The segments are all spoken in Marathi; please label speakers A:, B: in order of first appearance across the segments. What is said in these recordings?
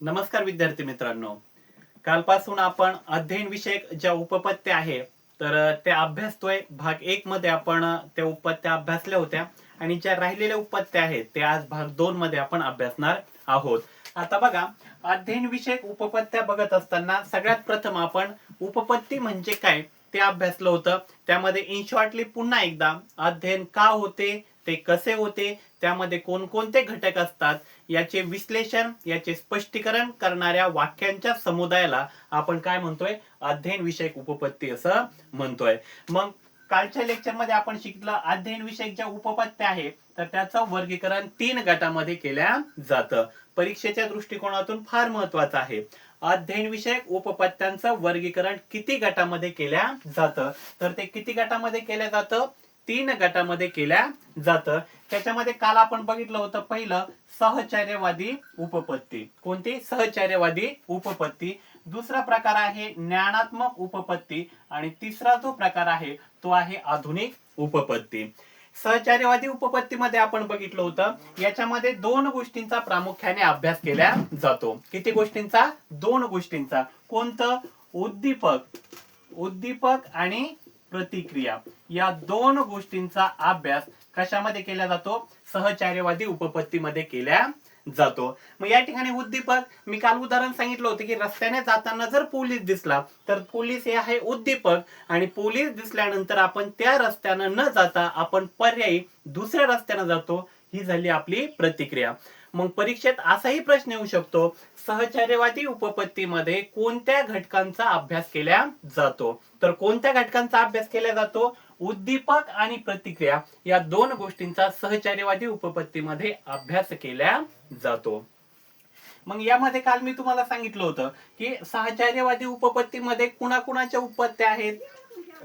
A: नमस्कार विद्यार्थी मित्रांनो. कालपासून आपण अध्ययन विषयक ज्या उपपत्त्या आहे तर त्या अभ्यासतोय. भाग एक मध्ये आपण त्या उपपत्त्या अभ्यासल्या होत्या आणि ज्या राहिलेल्या उपपत्त्या आहेत त्या आज भाग दोन मध्ये आपण अभ्यासणार आहोत. आता बघा अध्ययन विषयक उपपत्त्या बघत असताना सगळ्यात प्रथम आपण उपपत्ती म्हणजे काय ते अभ्यासलं होतं. त्यामध्ये इन शॉर्टली पुन्हा एकदा अध्ययन का होते ते कसे होते त्यामध्ये कोणकोणते घटक असतात याचे विश्लेषण याचे स्पष्टीकरण करणाऱ्या वाक्यांच्या समुदायाला आपण काय म्हणतोय? अध्ययन विषयक उपपत्ती असं म्हणतोय. मग कालच्या लेक्चरमध्ये आपण शिकलं अध्ययन विषयक ज्या उपपत्त्या आहेत तर त्याचं वर्गीकरण तीन गटामध्ये केल्या जातं. परीक्षेच्या दृष्टिकोनातून फार महत्वाचं आहे. अध्ययन विषयक उपपत्त्यांचं वर्गीकरण किती गटामध्ये केल्या जातं? तर ते किती गटामध्ये केल्या जातं? तीन गटामध्ये केल्या जातं. त्याच्यामध्ये काल आपण बघितलं होतं पहिलं सहचार्यवादी उपपत्ती. कोणती? सहचार्यवादी उपपत्ती. दुसरा प्रकार आहे ज्ञानात्मक उपपत्ती. आणि तिसरा जो प्रकार आहे तो आहे आधुनिक उपपत्ती. सहचार्यवादी उपपत्तीमध्ये आपण बघितलं होतं याच्यामध्ये दोन गोष्टींचा प्रामुख्याने अभ्यास केला जातो. किती गोष्टींचा? दोन गोष्टींचा. कोणतं? उद्दीपक. उद्दीपक आणि प्रतिक्रिया. या दोन गोष्टींचा अभ्यास कशामध्ये केला जातो? सहचार्यवादी उपपत्तीमध्ये केल्या जातो. मग या ठिकाणी उद्दीपक मी काल उदाहरण सांगितलं होतं की रस्त्याने जाताना जर पोलीस दिसला तर पोलीस हे आहे उद्दीपक आणि पोलीस दिसल्यानंतर आपण त्या रस्त्यानं न जाता आपण पर्यायी दुसऱ्या रस्त्यानं जातो ही झाली आपली प्रतिक्रिया. मग परीक्षेत असाही प्रश्न येऊ शकतो. सहचार्यवादी उपपत्तीमध्ये कोणत्या घटकांचा अभ्यास केला जातो? तर कोणत्या घटकांचा अभ्यास केला जातो? उद्दीपक आणि प्रतिक्रिया या दोन गोष्टींचा सहचार्यवादी उपपत्तीमध्ये अभ्यास केला जातो. मग यामध्ये काल मी तुम्हाला सांगितलं होतं की सहचार्यवादी उपपत्तीमध्ये कुणाकुणाच्या उपपत्त्या आहेत?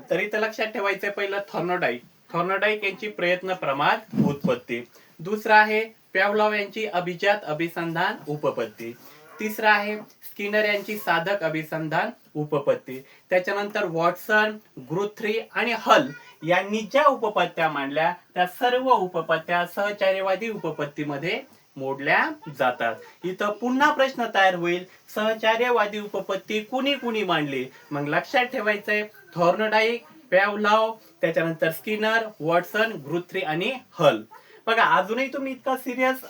A: तरी तर लक्षात ठेवायचं पहिलं थॉर्नोडाईक थॉर्नोडाईक यांची प्रयत्न प्रमाण उत्पत्ती. दुसरा आहे पॅवलॉव यांची अभिजात अभिसंधान उपपत्ती. तिसरा आहे स्किनर यांची साधक अभिसंधान उपपत्ती. त्याच्यानंतर वॉटसन ग्रुथ्री आणि हल यांनी ज्या उपपत्त्या मांडल्या. त्या सर्व उपपत्त्या सहचार्यवादी उपपत्तीमध्ये मोडल्या जातात. इथं पुन्हा प्रश्न तयार होईल. सहचार्यवादी उपपत्ती कुणी कुणी मांडली? मग लक्षात ठेवायचंय थॉर्नडाईक पॅवलाव त्याच्यानंतर स्किनर वॉटसन ग्रुथ्री आणि हल. बघा अजूनही तुम्ही इतका सिरियस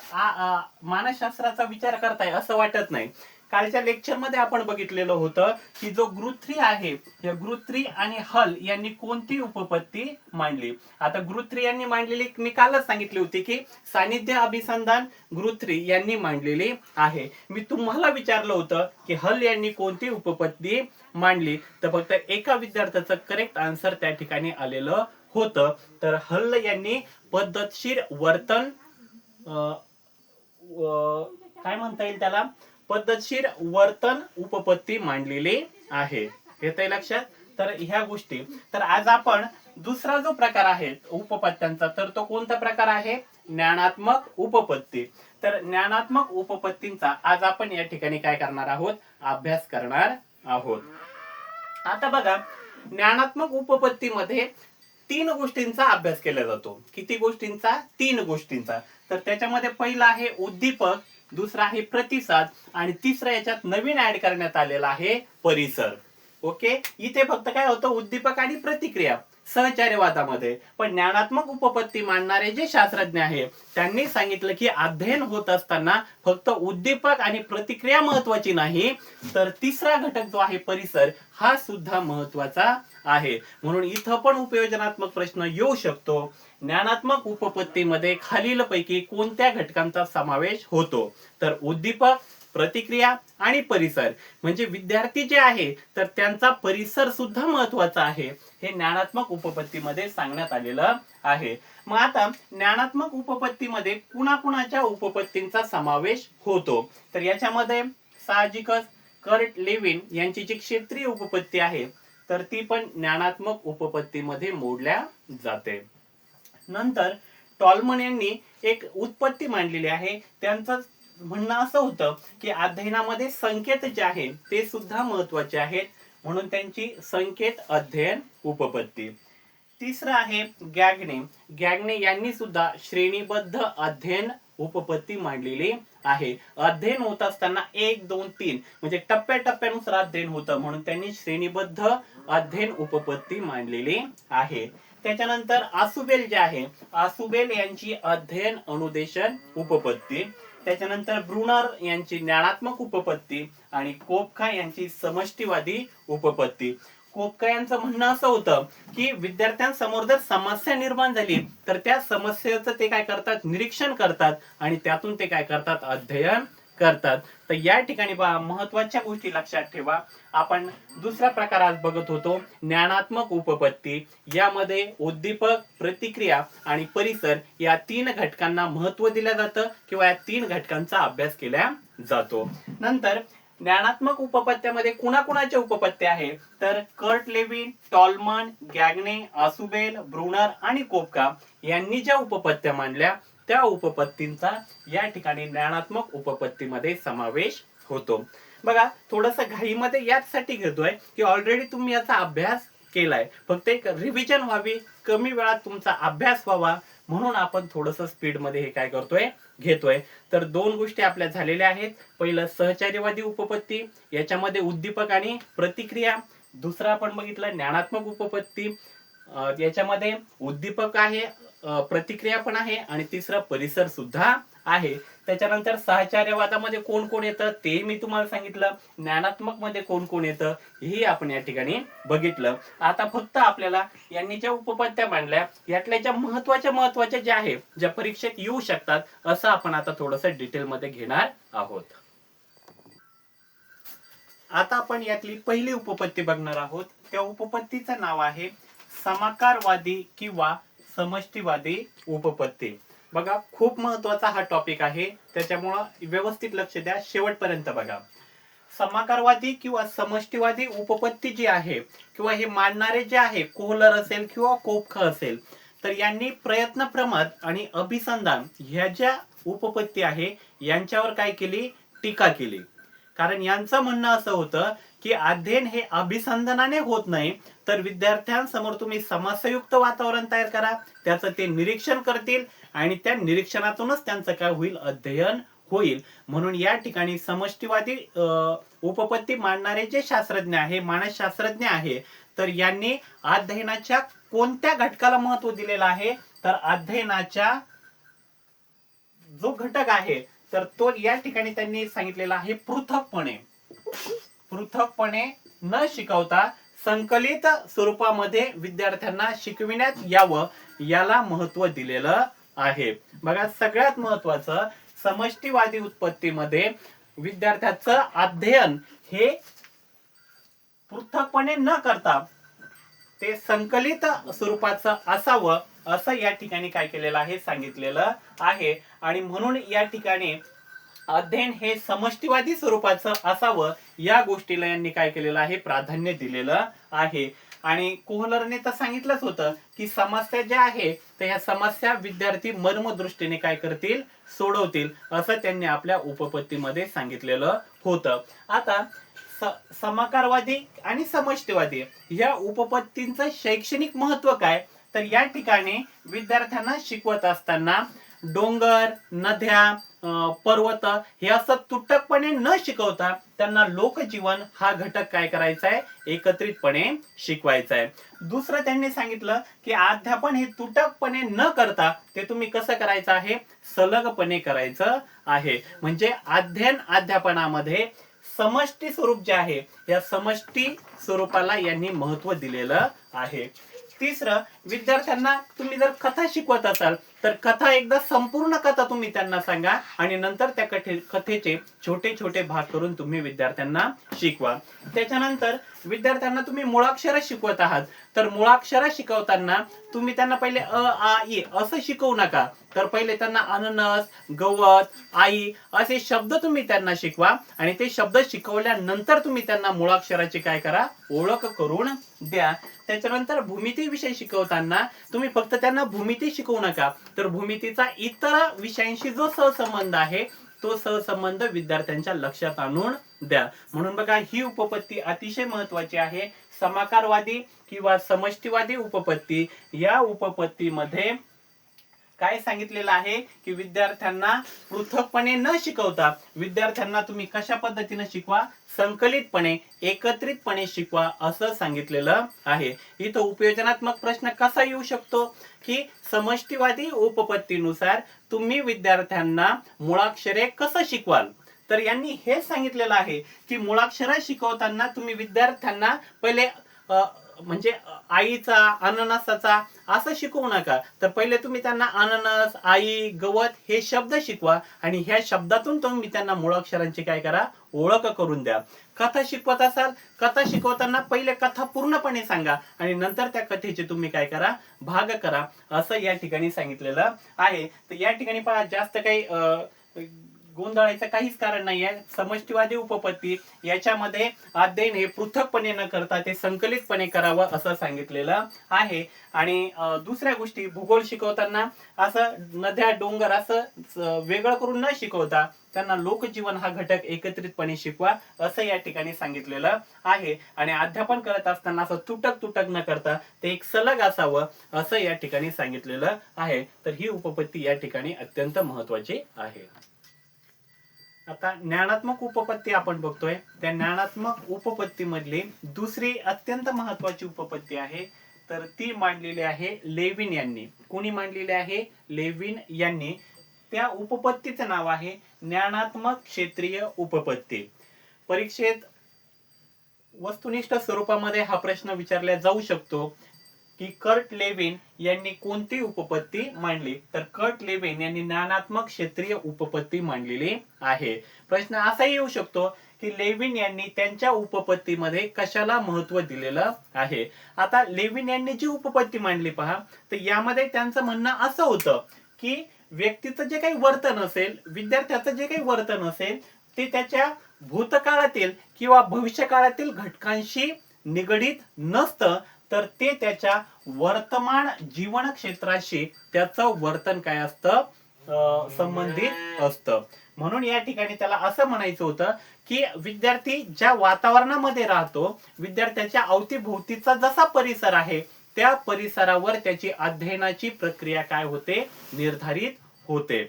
A: मानसशास्त्राचा विचार करताय असं वाटत नाही. कालच्या लेक्चरमध्ये आपण बघितलेलं होतं की जो गृत्री आहे या गृत्री आणि हल यांनी कोणती उपपत्ती मांडली? आता गृत्री यांनी मांडलेली मी कालच सांगितली होती की सानिध्य अभिसंधान गृत्री यांनी मांडलेली आहे. मी तुम्हाला विचारलं होतं की हल यांनी कोणती उपपत्ती मांडली? तर फक्त एका विद्यार्थ्याचं करेक्ट आन्सर त्या ठिकाणी आलेलं होतं. तर हल्ल यांनी पद्धतशीर वर्तन काय म्हणता येईल त्याला? पद्धतशीर वर्तन उपपत्ती मांडलेली आहे. येतंय लक्षात? तर ह्या गोष्टी. तर आज आपण दुसरा जो प्रकार आहे उपपत्त्यांचा तर तो कोणता प्रकार आहे? ज्ञानात्मक उपपत्ती. तर ज्ञानात्मक उपपत्तींचा आज आपण या ठिकाणी काय करणार आहोत? अभ्यास करणार आहोत. आता बघा ज्ञानात्मक उपपत्तीमध्ये तीन गोष्टींचा अभ्यास केला जातो. किती गोष्टींचा? तीन गोष्टींचा. तर त्याच्यामध्ये पहिला आहे उद्दीपक दुसरा आहे प्रतिसाद आणि तिसरा याच्यात नवीन ऍड करण्यात आलेला आहे परिसर. ओके? इथे फक्त काय होतं? उद्दीपक आणि प्रतिक्रिया. सहचार्यवादामध्ये. पण ज्ञानात्मक उपपत्ती मांडणारे जे शास्त्रज्ञ आहे त्यांनी सांगितलं की अध्ययन होत असताना फक्त उद्दीपक आणि प्रतिक्रिया महत्वाची नाही तर तिसरा घटक जो आहे परिसर हा सुद्धा महत्त्वाचा आहे. म्हणून इथं पण उपयोजनात्मक प्रश्न येऊ शकतो. ज्ञानात्मक उपपत्तीमध्ये खालीलपैकी कोणत्या घटकांचा समावेश होतो? तर उद्दीपक प्रतिक्रिया आणि परिसर. म्हणजे विद्यार्थी जे आहे तर त्यांचा परिसर सुद्धा महत्त्वाचा आहे. हे ज्ञानात्मक उपपत्तीमध्ये सांगण्यात आलेलं आहे. मग आता ज्ञानात्मक उपपत्तीमध्ये कुणाकुणाच्या उपपत्तींचा समावेश होतो? तर याच्यामध्ये साहजिकच कर्ट लेविन यांची जी क्षेत्रीय उपपत्ती आहे तर ती पण ज्ञानात्मक उपपत्तीमध्ये मोडल्या जाते. नंतर टॉलमन यांनी एक उत्पत्ती मांडलेली आहे. त्यांचं म्हणणं असं होतं की अध्ययनामध्ये संकेत जे आहे ते सुद्धा महत्त्वाचे आहेत. म्हणून त्यांची संकेत अध्ययन उपपत्ती. तिसरं आहे गॅगने. गॅगने यांनी सुद्धा श्रेणीबद्ध अध्ययन उपपत्ती मांडलेली आहे. अध्ययन होत असताना एक दोन तीन. म्हणजे टप्प्याटप्प्यानुसार अध्ययन होतं म्हणून त्यांनी श्रेणीबद्ध अध्ययन उपपत्ती मांडलेली आहे. त्याच्यानंतर आसुबेल जे आहे आसुबेल यांची अध्ययन अनुदेशन उपपत्ती. त्याच्यानंतर ब्रुनर यांची ज्ञानात्मक उपपत्ती आणि कोपखा यांची समष्टीवादी उपपत्ती. कोपका यांचं म्हणणं असं होतं की विद्यार्थ्यांसमोर जर समस्या निर्माण झाली तर त्या समस्येचं ते काय करतात? निरीक्षण करतात आणि त्यातून ते काय करतात? अध्ययन करतात. तर या ठिकाणी पहा महत्त्वाच्या गोष्टी लक्षात ठेवा. आपण दुसरा प्रकार आज बघत होतो ज्ञानात्मक उपपत्ती. यामध्ये उद्दीपक प्रतिक्रिया आणि परिसर या तीन घटकांना महत्त्व दिलं जातं किंवा या तीन घटकांचा अभ्यास केला जातो. नंतर ज्ञानात्मक उपपत्त्यामध्ये कुणाकुणाचे उपपत्त्या आहेत? तर Kurt Lewin Tolman Gagne Ausubel Bruner आणि कोपका यांनी ज्या उपपत्त्या मांडल्या त्या उपपत्तींचा या ठिकाणी ज्ञानात्मक उपपत्तीमध्ये समावेश होतो. बघा थोडस घाईमध्ये याचसाठी घेतोय की ऑलरेडी तुम्ही याचा अभ्यास केलाय. फक्त एक रिव्हिजन व्हावी. कमी वेळात तुमचा अभ्यास व्हावा. म्हणून आपण थोडस स्पीडमध्ये हे काय करतोय घेतोय. तर दोन गोष्टी आपल्या झालेल्या आहेत. पहिलं सहचार्यवादी उपपत्ती याच्यामध्ये उद्दीपक आणि प्रतिक्रिया. दुसरा आपण बघितलं ज्ञानात्मक उपपत्ती. याच्यामध्ये उद्दीपक आहे प्रतिक्रिया पण आहे आणि तिसरं परिसर सुद्धा आहे. त्याच्यानंतर सहचार्यवादामध्ये कोण कोण येतं ते मी तुम्हाला सांगितलं. ज्ञानात्मकमध्ये कोण कोण येतं हे आपण या ठिकाणी बघितलं. आता फक्त आपल्याला यांनी ज्या उपपत्त्या मांडल्या यातल्या ज्या महत्त्वाच्या महत्त्वाच्या ज्या आहे ज्या परीक्षेत येऊ शकतात असं आपण आता थोडस डिटेल मध्ये घेणार आहोत. आता आपण यातली पहिली उपपत्ती बघणार आहोत. त्या उपपत्तीचं नाव आहे समाकारवादी किंवा समष्टीवादी उपपत्ती. बघा खूप महत्त्वाचा हा टॉपिक आहे. त्याच्यामुळं व्यवस्थित लक्ष द्या. शेवटपर्यंत बघा. समाकारवादी किंवा समष्टीवादी उपपत्ती जी आहे किंवा हे मांडणारे जे आहे कोहलर असेल किंवा कोपख असेल तर यांनी प्रयत्न प्रमाद आणि अभिसंधान ह्या ज्या उपपत्ती आहे यांच्यावर काय केली? टीका केली. कारण यांचं म्हणणं असं होतं की अध्ययन हे अभिसंधानाने होत नाही तर विद्यार्थ्यांसमोर तुम्ही समस्यायुक्त वातावरण तयार करा. त्याचं ते निरीक्षण करतील. आणि त्या निरीक्षणातूनच त्यांचं काय होईल अध्ययन होईल. म्हणून या ठिकाणी समष्टीवादी अं, उपपत्ती मांडणारे जे शास्त्रज्ञ आहे मानसशास्त्रज्ञ आहे तर यांनी अध्ययनाच्या कोणत्या घटकाला महत्त्व दिलेलं आहे? तर अध्ययनाच्या जो घटक आहे तर तो या ठिकाणी त्यांनी सांगितलेला आहे पृथकपणे. पृथकपणे न शिकवता संकलित स्वरूपामध्ये विद्यार्थ्यांना शिकविण्यात यावं याला महत्त्व दिलेलं आहे. बघा सगळ्यात महत्वाचं समष्टीवादी उत्पत्तीमध्ये विद्यार्थ्याचं अध्ययन हे पृथकपणे न करता ते संकलित स्वरूपाचं असावं असं या ठिकाणी काय केलेलं आहे सांगितलेलं आहे. आणि म्हणून या ठिकाणी अध्ययन हे समष्टीवादी स्वरूपाचं असावं या गोष्टीला यांनी काय केलेलं आहे प्राधान्य दिलेलं आहे. आणि कोहलरने तर सांगितलंच होतं की समस्या ज्या आहे तर ह्या समस्या विद्यार्थी मर्मदृष्टीने काय करतील? सोडवतील असं त्यांनी आपल्या उपपत्तीमध्ये सांगितलेलं होतं. आता स- समाकारवादी आणि समष्टीवादी या उपपत्तींचं शैक्षणिक महत्त्व काय? तर या ठिकाणी विद्यार्थ्यांना शिकवत असताना डोंगर नद्या पर्वत हे असं तुटकपणे न शिकवता त्यांना लोकजीवन हा घटक काय करायचा आहे? एकत्रितपणे शिकवायचा आहे. दुसरं त्यांनी सांगितलं की अध्यापन हे तुटकपणे न करता ते तुम्ही कसं करायचं आहे? सलगपणे करायचं आहे. म्हणजे अध्ययन अध्यापनामध्ये समष्टी स्वरूप जे आहे या समष्टी स्वरूपाला यांनी महत्त्व दिलेलं आहे. तिसरं विद्यार्थ्यांना तुम्ही जर कथा शिकवत असाल तर कथा एकदा संपूर्ण कथा तुम्ही त्यांना सांगा आणि नंतर त्या कथे कथेचे छोटे छोटे भाग करून तुम्ही विद्यार्थ्यांना शिकवा. त्याच्यानंतर विद्यार्थ्यांना तुम्ही मुळाक्षर शिकवत आहात. तर मुळाक्षर शिकवताना तुम्ही त्यांना पहिले अ आ ई असं शिकवू नका. तर पहिले त्यांना अननस गवत आई असे शब्द तुम्ही त्यांना शिकवा आणि ते शब्द शिकवल्यानंतर तुम्ही त्यांना मुळाक्षराची काय करा? ओळख करून द्या. त्याच्यानंतर भूमिती विषय शिकवताना तुम्ही फक्त त्यांना भूमिती शिकवू नका. तर भूमितीचा इतर विषयांशी जो सहसंबंध आहे तो सहसंबंध विद्यार्थ्यांच्या लक्षात आणून द्या. म्हणून बघा ही उपपत्ती अतिशय महत्वाची आहे. समाकारवादी किंवा समष्टीवादी उपपत्ती या उपपत्तीमध्ये काय सांगितलेलं आहे की विद्यार्थ्यांना पृथकपणे न शिकवता विद्यार्थ्यांना तुम्ही कशा पद्धतीने शिकवा? संकलितपणे एकत्रितपणे शिकवा असं सांगितलेलं आहे. इथं उपयोजनात्मक प्रश्न कसा येऊ शकतो? की समष्टीवादी उपपत्तीनुसार तुम्ही विद्यार्थ्यांना मुळाक्षरे कसं शिकवाल? तर यांनी हे सांगितलेलं आहे की मुळाक्षर शिकवताना तुम्ही विद्यार्थ्यांना पहिले म्हणजे आईचा अननसाचा असं शिकवू नका. तर पहिले तुम्ही त्यांना अननस आई गवत हे शब्द शिकवा आणि ह्या शब्दातून तुम्ही त्यांना मुळाक्षरांची काय करा? ओळख करून द्या. कथा शिकवत असाल कथा शिकवताना पहिले कथा पूर्णपणे सांगा आणि नंतर त्या कथेचे तुम्ही काय करा? भाग करा. असं या ठिकाणी सांगितलेलं आहे. तर या ठिकाणी पहा जास्त काही गोंधळायचं काहीच कारण नाहीये. समष्टीवादी उपपत्ती याच्यामध्ये अध्ययन हे पृथकपणे न करता ते संकलितपणे करावं असं सांगितलेलं आहे. आणि दुसऱ्या गोष्टी भूगोल शिकवताना असं नद्या डोंगर असं वेगळं करून न शिकवता त्यांना लोकजीवन हा घटक एकत्रितपणे शिकवा असं या ठिकाणी सांगितलेलं आहे. आणि अध्यापन करत असताना असं तुटक तुटक न करता ते एक सलग असावं असं या ठिकाणी सांगितलेलं आहे. तर ही उपपत्ती या ठिकाणी अत्यंत महत्वाची आहे. आता ज्ञानात्मक उपपत्ती आपण बघतोय. त्या ज्ञानात्मक उपपत्तीमधली दुसरी अत्यंत महत्वाची उपपत्ती आहे. तर ती मांडलेली आहे लेविन यांनी. कोणी मांडलेली आहे? लेविन यांनी. त्या उपपत्तीचं नाव आहे ज्ञानात्मक क्षेत्रीय उपपत्ती. परीक्षेत वस्तुनिष्ठ स्वरूपामध्ये हा प्रश्न विचारला जाऊ शकतो. की कर्ट लेविन यांनी कोणती उपपत्ती मांडली? तर कर्ट लेविन यांनी ज्ञानात्मक क्षेत्रीय उपपत्ती मांडलेली आहे. प्रश्न असाही येऊ शकतो की लेविन यांनी त्यांच्या उपपत्तीमध्ये कशाला महत्त्व दिलेलं आहे? आता लेविन यांनी जी उपपत्ती मांडली पहा तर यामध्ये त्यांचं म्हणणं असं होतं की व्यक्तीचं जे काही वर्तन असेल विद्यार्थ्याचं जे काही वर्तन असेल ते त्याच्या भूतकाळातील किंवा भविष्यकाळातील घटकांशी निगडीत नसतं. तर ते त्याच्या वर्तमान जीवन क्षेत्राशी त्याचं वर्तन काय असतं? संबंधित असतं. म्हणून या ठिकाणी त्याला असं म्हणायचं होतं की विद्यार्थी ज्या वातावरणामध्ये राहतो विद्यार्थ्याच्या अवतीभोवतीचा जसा परिसर आहे त्या परिसरावर त्याची अध्ययनाची प्रक्रिया काय होते? निर्धारित होते.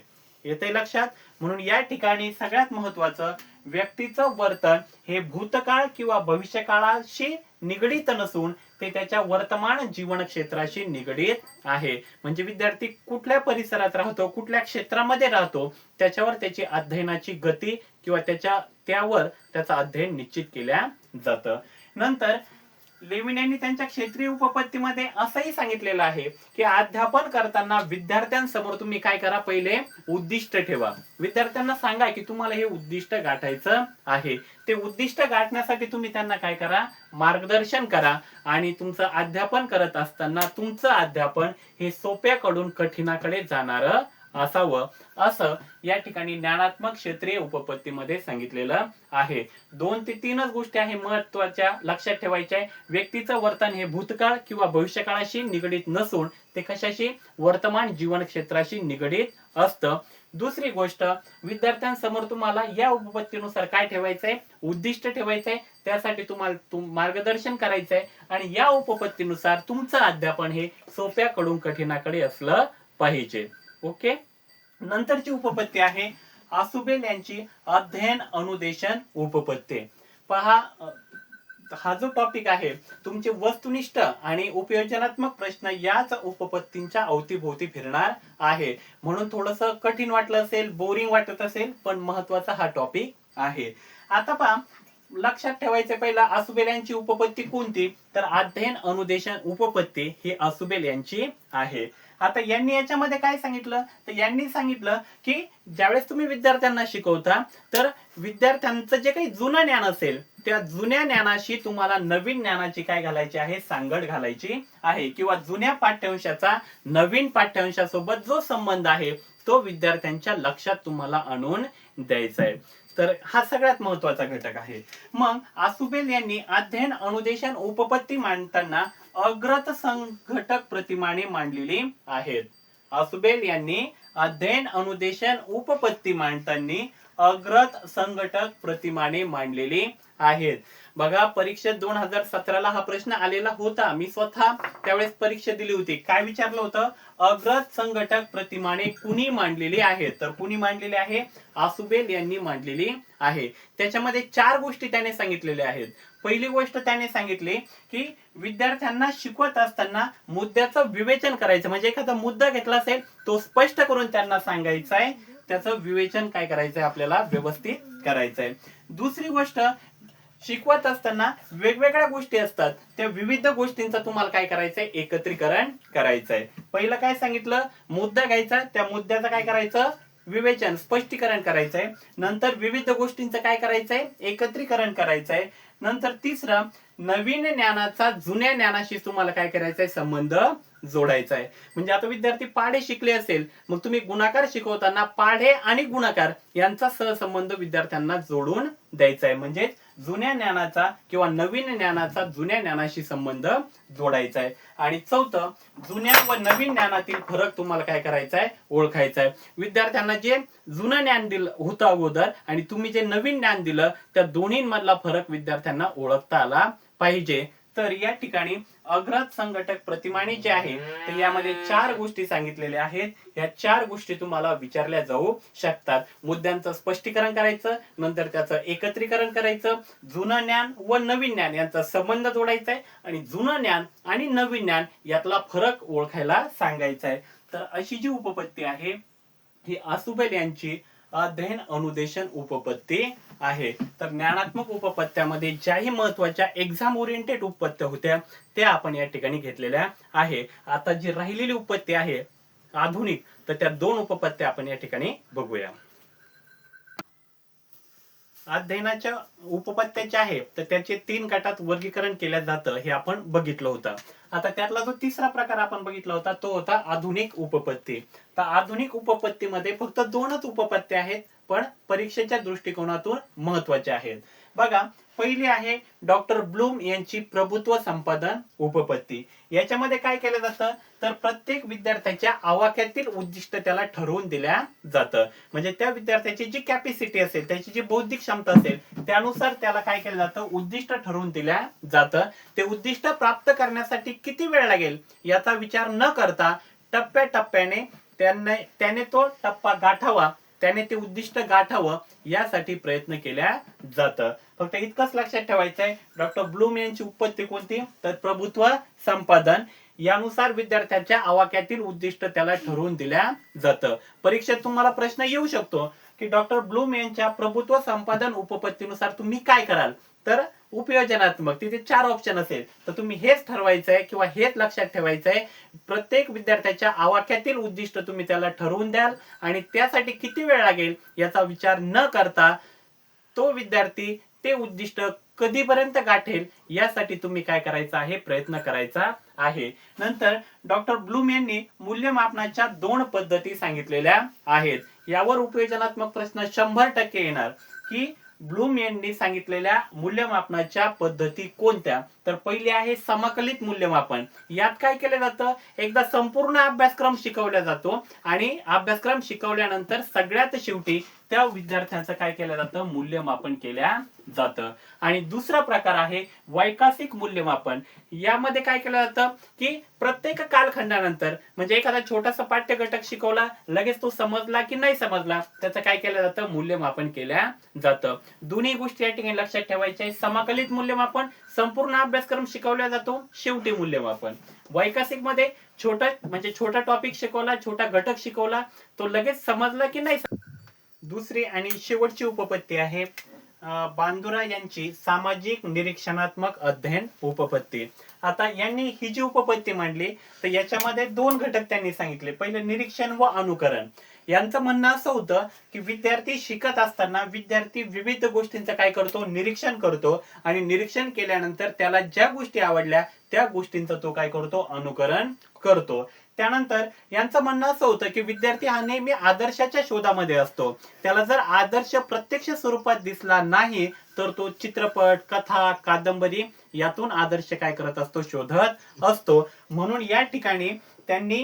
A: येते लक्षात? म्हणून या ठिकाणी सगळ्यात महत्वाचं व्यक्तीचं वर्तन हे भूतकाळ किंवा भविष्यकाळाशी निगडीत नसून ते त्याच्या वर्तमान जीवन क्षेत्राशी निगडीत आहे. म्हणजे विद्यार्थी कुठल्या परिसरात राहतो कुठल्या क्षेत्रामध्ये राहतो त्याच्यावर त्याची अध्ययनाची गती किंवा त्याच्या त्यावर त्याचं अध्ययन निश्चित केल्या जातं. नंतर लेविन यांनी त्यांच्या क्षेत्रीय उपपत्तीमध्ये असंही सांगितलेलं आहे की अध्यापन करताना विद्यार्थ्यांसमोर तुम्ही काय करा? पहिले उद्दिष्ट ठेवा. विद्यार्थ्यांना सांगा की तुम्हाला हे उद्दिष्ट गाठायचं आहे. ते उद्दिष्ट गाठण्यासाठी तुम्ही त्यांना काय करा? मार्गदर्शन करा आणि तुमचं अध्यापन करत असताना तुमचं अध्यापन हे सोप्याकडून कठीणाकडे जाणारं असावं असं या ठिकाणी ज्ञानात्मक क्षेत्रीय उपपत्तीमध्ये सांगितलेलं आहे. दोन ते तीनच गोष्टी आहे महत्त्वाच्या लक्षात ठेवायच्या आहे. व्यक्तीचं वर्तन हे भूतकाळ किंवा भविष्यकाळाशी निगडीत नसून ते कशाशी? वर्तमान जीवन क्षेत्राशी निगडीत असतं. दुसरी गोष्ट विद्यार्थ्यांसमोर तुम्हाला या उपपत्तीनुसार काय ठेवायचंय? उद्दिष्ट ठेवायचंय. त्यासाठी तुम्हाला तुम- मार्गदर्शन करायचंय. आणि या उपपत्तीनुसार तुमचं अध्यापन हे सोप्याकडून कठीणाकडे असलं पाहिजे. ओके? नंतरची उपपत्ती आहे आसुबेल यांची अध्ययन अनुदेशन उपपत्ती. पहा हा जो टॉपिक आहे तुमचे वस्तुनिष्ठ आणि उपयोजनात्मक प्रश्न याच उपपत्तींच्या अवतीभोवती फिरणार आहे. म्हणून थोडस कठीण वाटलं असेल बोरिंग वाटत असेल पण महत्त्वाचा हा टॉपिक आहे. आता पहा लक्षात ठेवायचे पहिला आसुबेल यांची उपपत्ती कोणती? तर अध्ययन अनुदेशन उपपत्ती ही आसुबेल यांची आहे. आता यांनी याच्यामध्ये काय सांगितलं? तर यांनी सांगितलं की ज्यावेळेस तुम्ही विद्यार्थ्यांना शिकवता तर विद्यार्थ्यांचं जे काही जुनं ज्ञान असेल त्या जुन्या ज्ञानाशी तुम्हाला नवीन ज्ञानाची काय घालायची आहे? सांगड घालायची आहे. किंवा जुन्या पाठ्यांशाचा नवीन पाठ्यांशासोबत जो संबंध आहे तो विद्यार्थ्यांच्या लक्षात तुम्हाला आणून द्यायचा आहे. तर हा सगळ्यात महत्त्वाचा घटक आहे. मग आसुबेल यांनी अध्ययन अनुदेशन उपपत्ती मांडताना अग्रत संघटक प्रतिमाने मांडलेली आहेत. असबेल यांनी अध्ययन अनुदेशन उपपत्ती मांडताना अग्रत संघटक प्रतिमाने मांडलेली आहेत. बघा परीक्षेत दोन हजार सतराला हा प्रश्न आलेला होता. मी स्वतः त्यावेळेस परीक्षा दिली होती. काय विचारलं होतं? अग्रज संघटक प्रतिमाने कुणी मांडलेली आहे तर कुणी मांडलेली आहे? आसुबेल यांनी मांडलेली आहे. त्याच्यामध्ये चार गोष्टी त्याने सांगितलेल्या आहेत. पहिली गोष्ट त्याने सांगितली की विद्यार्थ्यांना शिकवत असताना मुद्द्याचं विवेचन करायचं. म्हणजे एखादा मुद्दा घेतला असेल तो स्पष्ट करून त्यांना सांगायचा आहे. त्याचं विवेचन काय करायचंय? आपल्याला व्यवस्थित करायचंय. दुसरी गोष्ट शिकवत असताना वेगवेगळ्या गोष्टी असतात. त्या विविध गोष्टींचं तुम्हाला काय करायचंय? एकत्रीकरण करायचंय. पहिलं काय सांगितलं? मुद्दा घ्यायचा. त्या मुद्द्याचं काय करायचं? विवेचन स्पष्टीकरण करायचंय. नंतर विविध गोष्टींचं काय करायचंय? एकत्रीकरण करायचंय. नंतर तिसरं नवीन ज्ञानाचा जुन्या ज्ञानाशी तुम्हाला काय करायचंय? संबंध जोडायचा आहे म्हणजे आता विद्यार्थी पाढे शिकले असेल मग तुम्ही गुणाकार शिकवताना पाढे आणि गुणाकार यांचा सहसंबंध विद्यार्थ्यांना जोडून द्यायचा आहे म्हणजे जुन्या ज्ञानाचा किंवा नवीन ज्ञानाचा जुन्या ज्ञानाशी संबंध जोडायचा आहे आणि चौथं जुन्या व नवीन ज्ञानातील फरक तुम्हाला काय करायचा आहे ओळखायचा आहे विद्यार्थ्यांना जे जुनं ज्ञान दिलं होतं अगोदर आणि तुम्ही जे नवीन ज्ञान दिलं त्या दोन्हींमधला फरक विद्यार्थ्यांना ओळखता आला पाहिजे. तर या ठिकाणी अग्रज संघटक प्रतिमाने जे आहे तर यामध्ये चार गोष्टी सांगितलेल्या आहेत. या चार गोष्टी तुम्हाला विचारल्या जाऊ शकतात. मुद्द्यांचं स्पष्टीकरण करायचं नंतर त्याचं एकत्रीकरण करायचं जुनं ज्ञान व नवीन ज्ञान यांचा संबंध जोडायचा आहे आणि जुनं ज्ञान आणि नवीन ज्ञान यातला फरक ओळखायला सांगायचा आहे. तर अशी जी उपपत्ती आहे ही आसुबेल यांची अध्ययन अनुदेशन उपपत्ती आहे. तर ज्ञानात्मक उपपत्त्यामध्ये ज्याही महत्त्वाच्या एक्झाम ओरिएंटेड उपपत्त्या होत्या त्या आपण या ठिकाणी घेतलेल्या आहे. आता जी राहिलेली उपपत्ती आहे आधुनिक तर त्या दोन उपपत्त्या आपण या ठिकाणी बघूया. अध्ययनाच्या उपपत्त्याचे आहे तर त्याचे तीन गटात वर्गीकरण केलं जातं हे आपण बघितलं होतं. आता त्यातला जो तिसरा प्रकार आपण बघितला होता तो होता आधुनिक उपपत्ती. तर आधुनिक उपपत्तीमध्ये फक्त दोनच उपपत्त्या आहेत पण परीक्षेच्या दृष्टिकोनातून महत्त्वाच्या आहेत. बघा पहिली आहे डॉक्टर ब्लूम यांची प्रभुत्व संपादन उपपत्ती. याच्यामध्ये काय केलं जातं? तर प्रत्येक विद्यार्थ्याच्या आवाक्यातील उद्दिष्ट त्याला ठरवून दिल्या जातं. म्हणजे त्या विद्यार्थ्याची जी कॅपॅसिटी असेल त्याची जी बौद्धिक क्षमता असेल त्यानुसार त्याला काय केलं जातं? उद्दिष्ट ठरवून दिल्या जातं. ते उद्दिष्ट प्राप्त करण्यासाठी किती वेळ लागेल? याचा विचार न करता टप्प्याटप्प्याने त्याने त्याने तो टप्पा गाठावा. त्याने ते उद्दिष्ट गाठावं यासाठी प्रयत्न केल्या जातं. फक्त इतकंच लक्षात ठेवायचं आहे डॉक्टर ब्लूम यांची उत्पत्ती कोणती? तर प्रभुत्व संपादन. यानुसार विद्यार्थ्यांच्या आवाक्यातील उद्दिष्ट त्याला ठरवून दिल्या जातं. परीक्षेत तुम्हाला प्रश्न येऊ शकतो की डॉक्टर ब्लूम यांच्या प्रभुत्व संपादन उपपत्तीनुसार तुम्ही काय कराल? तर उपयोजनात्मक तिथे चार ऑप्शन असेल. तर तुम्ही हेच ठरवायचं आहे किंवा हेच लक्षात ठेवायचं आहे प्रत्येक विद्यार्थ्याच्या आवाक्यातील उद्दिष्ट तुम्ही त्याला ठरवून द्याल आणि त्यासाठी किती वेळ लागेल याचा विचार न करता तो विद्यार्थी ते उद्दिष्ट कधीपर्यंत गाठेल यासाठी तुम्ही काय करायचं आहे? प्रयत्न करायचा आहे. नंतर डॉक्टर ब्लूम यांनी मूल्यमापनाच्या दोन पद्धती सांगितलेल्या आहेत. यावर उपयोजनात्मक प्रश्न शंभर टक्के येणार. की ब्लूम यांनी सांगितलेल्या मूल्यमापनाच्या पद्धती कोणत्या? तर पहिली आहे समकलित मूल्यमापन. यात काय केलं जातं? एकदा संपूर्ण अभ्यासक्रम शिकवला जातो आणि अभ्यासक्रम शिकवल्यानंतर सगळ्यात शेवटी त्या विद्यार्थ्यांचं काय केलं जातं? मूल्यमापन केल्या जातं. आणि दुसरा प्रकार आहे वैकासिक मूल्यमापन. यामध्ये काय केलं जातं की प्रत्येक कालखंडानंतर म्हणजे एखादा छोटासा पाठ्य घटक शिकवला लगेच तो समजला की नाही समजला त्याचं काय केलं जातं? मूल्यमापन केल्या जातं. दोन्ही गोष्टी या ठिकाणी लक्षात ठेवायच्या समाकलित मूल्यमापन संपूर्ण अभ्यासक्रम शिकवला जातो शेवटी मूल्यमापन. वैकासिकमध्ये छोटा म्हणजे छोटा टॉपिक शिकवला छोटा घटक शिकवला तो लगेच समजला की नाही दुसरी आणि शेवटची उपपत्ती आहे बांदुरा यांची सामाजिक निरीक्षणात्मक अध्ययन उपपत्ती. आता यांनी ही जी उपपत्ती मांडली तर याच्यामध्ये दोन घटक त्यांनी सांगितले. पहिले निरीक्षण व अनुकरण. यांचं म्हणणं असं होतं की विद्यार्थी शिकत असताना विद्यार्थी विविध गोष्टींचं काय करतो? निरीक्षण करतो आणि निरीक्षण केल्यानंतर त्याला ज्या गोष्टी आवडल्या त्या गोष्टींचं तो काय करतो? अनुकरण करतो. त्यानंतर यांचं म्हणणं असं होतं की विद्यार्थी हा नेहमी आदर्शाच्या शोधामध्ये असतो. त्याला जर आदर्श प्रत्यक्ष स्वरूपात दिसला नाही तर तो चित्रपट कथा कादंबरी यातून आदर्श काय करत असतो? शोधत असतो. म्हणून या ठिकाणी त्यांनी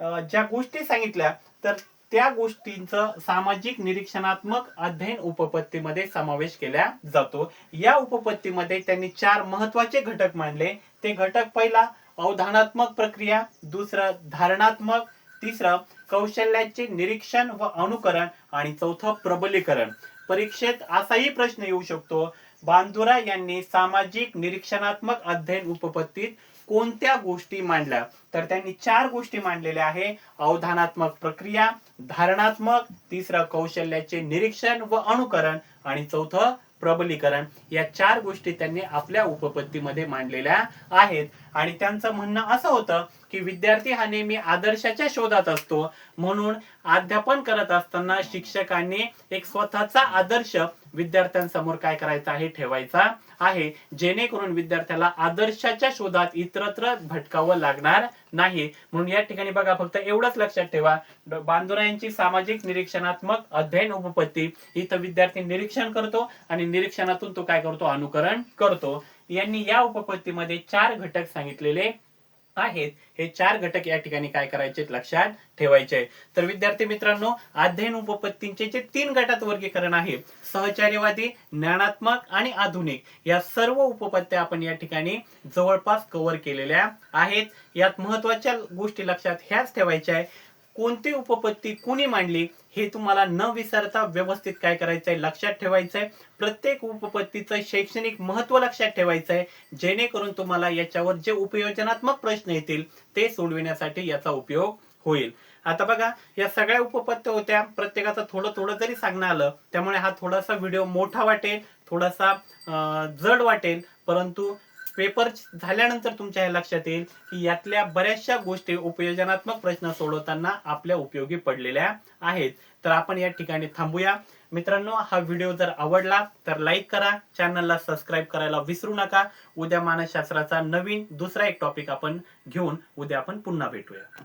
A: ज्या गोष्टी सांगितल्या तर त्या गोष्टींचं सामाजिक निरीक्षणात्मक अध्ययन उपपत्तीमध्ये समावेश केला जातो. या उपपत्तीमध्ये त्यांनी चार महत्त्वाचे घटक मांडले. ते घटक पहिला अवधानात्मक प्रक्रिया दुसरं धारणात्मक तिसरं कौशल्याचे निरीक्षण व अनुकरण आणि चौथं प्रबलीकरण. परीक्षेत असाही प्रश्न येऊ शकतो बांधुरा यांनी सामाजिक निरीक्षणात्मक अध्ययन उपपत्तीत कोणत्या गोष्टी मांडल्या? तर त्यांनी चार गोष्टी मांडलेल्या आहे अवधानात्मक प्रक्रिया धारणात्मक तिसरं कौशल्याचे निरीक्षण व अनुकरण आणि चौथं प्रबलीकरण या चार गोष्टी त्यांनी आपल्या उपपत्तीमध्ये मांडलेल्या आहेत. आणि त्यांचं म्हणणं असं होतं की विद्यार्थी हा नेहमी आदर्शाच्या शोधात असतो. म्हणून अध्यापन करत असताना शिक्षकांनी एक स्वतःचा आदर्श विद्यार्थ्यांसमोर काय करायचा आहे ठेवायचा आहे. जेणेकरून विद्यार्थ्याला आदर्शाच्या शोधात इतरत्र भटकावं लागणार नाही. म्हणून या ठिकाणी बघा फक्त एवढंच लक्षात ठेवा. बांधुरायांची बांदुरा यांची सामाजिक निरीक्षणात्मक अध्ययन उपपत्ती. इथं विद्यार्थी निरीक्षण करतो आणि निरीक्षणातून तो काय करतो? अनुकरण करतो. यांनी या उपपत्तीमध्ये चार घटक सांगितलेले. आहेत हे चार घटक या ठिकाणी काय करायचे लक्षात ठेवायचे तर विद्यार्थी मित्रांनो अध्ययन उपपत्तींचे जे तीन गटात वर्गीकरण आहे सहचार्यवादी ज्ञानात्मक आणि आधुनिक या सर्व उपपत्त्या आपण या ठिकाणी जवळपास कव्हर केलेल्या आहेत. यात महत्त्वाच्या गोष्टी लक्षात ह्याच ठेवायच्या आहे कोणती उपपत्ती कुणी मांडली हे तुम्हाला न विसरता व्यवस्थित काय करायचंय लक्षात ठेवायचंय. प्रत्येक उपपत्तीचं शैक्षणिक महत्त्व लक्षात ठेवायचंय. जेणेकरून तुम्हाला याच्यावर जे उपयोजनात्मक प्रश्न येतील ते सोडविण्यासाठी याचा उपयोग होईल. आता बघा या सगळ्या उपपत्त्या होत्या. प्रत्येकाचं थोडं थोडं जरी सांगणं आलं त्यामुळे हा थोडासा व्हिडिओ मोठा वाटेल थोडासा जड वाटेल परंतु पेपर झाल्यानंतर तुमच्या हे लक्षात येईल की यातल्या बऱ्याचशा गोष्टी उपयोजनात्मक प्रश्न सोडवताना आपल्या उपयोगी पडलेल्या आहेत. तर आपण या ठिकाणी थांबूया. मित्रांनो हा व्हिडिओ जर आवडला तर लाईक करा. चॅनलला सबस्क्राईब करायला विसरू नका. उद्या मानसशास्त्राचा नवीन दुसरा एक टॉपिक आपण घेऊन उद्या आपण पुन्हा भेटूया.